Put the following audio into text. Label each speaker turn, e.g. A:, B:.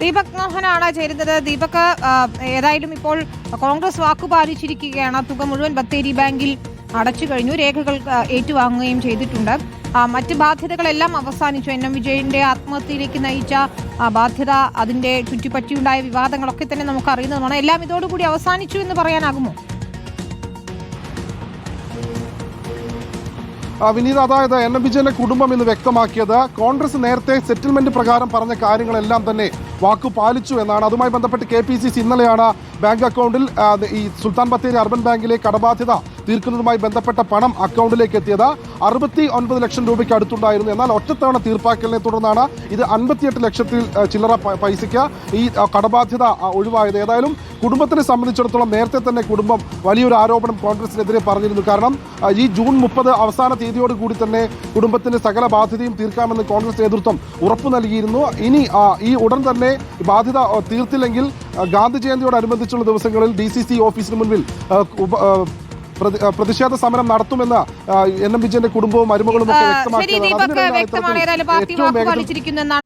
A: ദീപക് മോഹനാണ് ചേരുന്നത്. ദീപക് ഏതായാലും ഇപ്പോൾ കോൺഗ്രസ് വാക്കുപാലിച്ചിരിക്കുകയാണ് തുക മുഴുവൻ ബത്തേരി ബാങ്കിൽ അടച്ചു കഴിഞ്ഞു. രേഖകൾ ഏറ്റുവാങ്ങുകയും ചെയ്തിട്ടുണ്ട്. മറ്റ് ബാധ്യതകളെല്ലാം അവസാനിച്ചു. എൻ എം വിജയന്റെ ആത്മഹത്യയിലേക്ക് നയിച്ച ബാധ്യത അതിന്റെ ചുറ്റിപ്പറ്റിയുണ്ടായ വിവാദങ്ങളൊക്കെ തന്നെ നമുക്ക് അറിയുന്നതുമാണ് എല്ലാം ഇതോടുകൂടി അവസാനിച്ചു എന്ന് പറയാനാകുമോ?
B: വിനീത് അതായത് എൻ എം വിജയന്റെ കുടുംബം ഇന്ന് വ്യക്തമാക്കിയത് കോൺഗ്രസ് നേരത്തെ സെറ്റിൽമെന്റ് പ്രകാരം പറഞ്ഞ കാര്യങ്ങളെല്ലാം തന്നെ വാക്കു പാലിച്ചു എന്നാണ്. അതുമായി ബന്ധപ്പെട്ട് കെ ഇന്നലെയാണ് ബാങ്ക് അക്കൗണ്ടിൽ ഈ സുൽത്താൻ ബത്തേരി അർബൻ ബാങ്കിലെ കടബാധ്യത തീർക്കുന്നതുമായി ബന്ധപ്പെട്ട പണം അക്കൗണ്ടിലേക്ക് എത്തിയത് അറുപത്തി ഒൻപത് ലക്ഷം രൂപയ്ക്ക് അടുത്തുണ്ടായിരുന്നു. എന്നാൽ ഒറ്റത്തവണ തീർപ്പാക്കലിനെ തുടർന്നാണ് ഇത് അൻപത്തിയെട്ട് ലക്ഷത്തിൽ ചില്ലറ പൈസയ്ക്ക് ഈ കടബാധ്യത ഒഴിവായത്. ഏതായാലും കുടുംബത്തിനെ സംബന്ധിച്ചിടത്തോളം നേരത്തെ തന്നെ കുടുംബം വലിയൊരു ആരോപണം കോൺഗ്രസിനെതിരെ പറഞ്ഞിരുന്നു. കാരണം ഈ ജൂൺ മുപ്പത് അവസാന തീയതിയോടുകൂടി തന്നെ കുടുംബത്തിന്റെ സകല ബാധ്യതയും തീർക്കാമെന്ന് കോൺഗ്രസ് നേതൃത്വം ഉറപ്പു നൽകിയിരുന്നു. ഇനി ഈ ഉടൻ തന്നെ ബാധ്യത ആ, തീർത്തില്ലെങ്കിൽ ഗാന്ധി ജയന്തിയോടനുബന്ധിച്ചുള്ള ദിവസങ്ങളിൽ ഡി സി സി ഓഫീസിന് മുൻപിൽ പ്രതിഷേധ സമരം നടത്തുമെന്ന് എൻ എം വിജയന്റെ കുടുംബവും മരുമകളും ഒക്കെ
A: ശരി